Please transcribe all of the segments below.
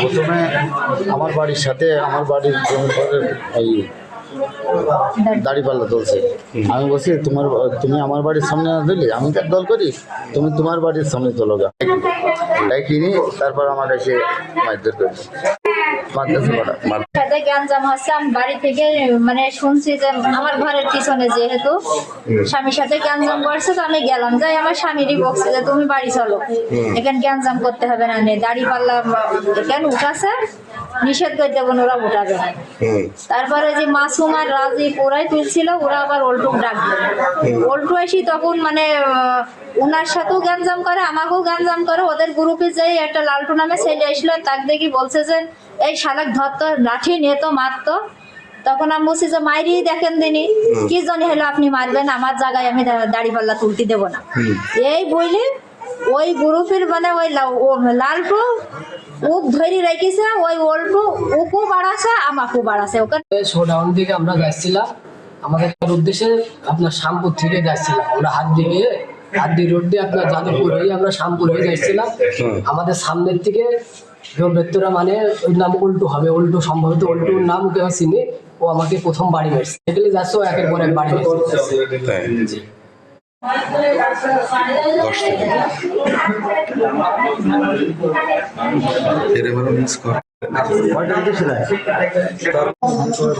প্রথমে আমার বাড়ির সাথে, আমার বাড়ির জমির এই দাড়িপাল্লা চলছে আমি বলছি, তোমার, তুমি আমার বাড়ির সামনে না দিলি আমি তার দল করি? তুমি তোমার বাড়ির সামনে চলো গা। তাই কিনি তারপর আমার এসে মারধর করা সাথে গ্যাঞ্জাম হচ্ছে আমি বাড়ি থেকে মানে শুনছি যে আমার ঘরের পিছনে যেহেতু স্বামীর সাথে গ্যাঞ্জাম করছে তো আমি গেলাম। যাই আমার স্বামীরই বকছে যে তুমি বাড়ি চলো। এখানে গ্যাঞ্জাম করতে হবে না নে দাড়ি পাল্লা এখানে উঠাছে নিষেধ করে দেবো ওরা উঠাবে না। তারপরে যে মাসুম আর রাজি ওরাই তুলছিল ওরা আবার ওল্টুক ডাকবে ওল্টু এসে তখন মানে ওনার সাথেও গ্যাঞ্জাম করে আমাকেও গ্যাঞ্জাম করে। ওদের গ্রুপে যাই একটা লালটু নামে ছেলে এসলো তাক দেখি বলছে যে এই শালাক ধরতো লাঠি নিয়ে তো মারতো। তখন আমি বলছি যে মাইরি দেখেন দিনি কি জানি হলো আপনি মারবেন আমার জায়গায় আমি দাড়ি পাল্লা তুলতে দেবো না। এই বইলে ওই গ্রুপের মানে ওই লা- ও লালটু উক ধরি রেখেছে ওই ওল্টু উকু বাড়াছে আমাকেও বাড়াছে। ওকে শোডাউন থেকে আমরা যাচ্ছিলাম। আমাদের উদ্দেশ্যে আপনার শ্যামপুর থেকে যাচ্ছিলাম। আমরা হাত দিয়ে দিয়ে রোড দিয়ে আপনার যাদবপুর হয়ে আমরা শ্যামপুর হয়ে যাচ্ছিলাম আমাদের সামনের থেকে কেউ মানে ওই নাম উল্টো হবে উল্টো সম্ভবত উল্টোর নাম কেউ চিনি ও আমাকে প্রথম বাড়ি মেরেছে এগুলি যাচ্ছে একের পর এক বাড়ি মেরেছে। দশ থেকে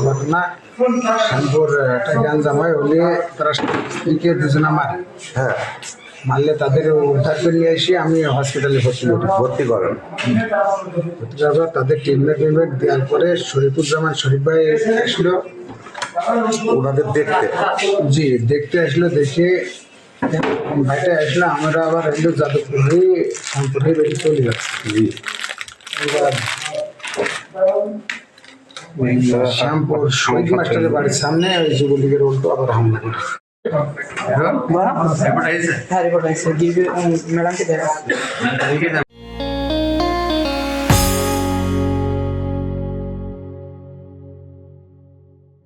ঘটনা শানপুর একটা তারা মারে হ্যাঁ মারলে তাদের উদ্ধার করে এসে আমি হসপিটালে ভর্তি ভর্তি ভর্তি তাদের ট্রিটমেন্ট দেওয়ার পরে শরীফুজ্জামান শরীফ ভাই আসলো ওনাদের দেখতে জি। দেখতে আসলো দেখে ভাইটা আসলো আমরা আবার যাদবপুর হয়ে হয়ে বেরিয়ে চলে যাচ্ছি ওই শ্যামপুর শহীদ মাস্টারের বাড়ির সামনে ওই যুবলীগের উল্টো আবার হামলা। করে হ্যাঁ রিপোর্ট আছে ম্যাডামকে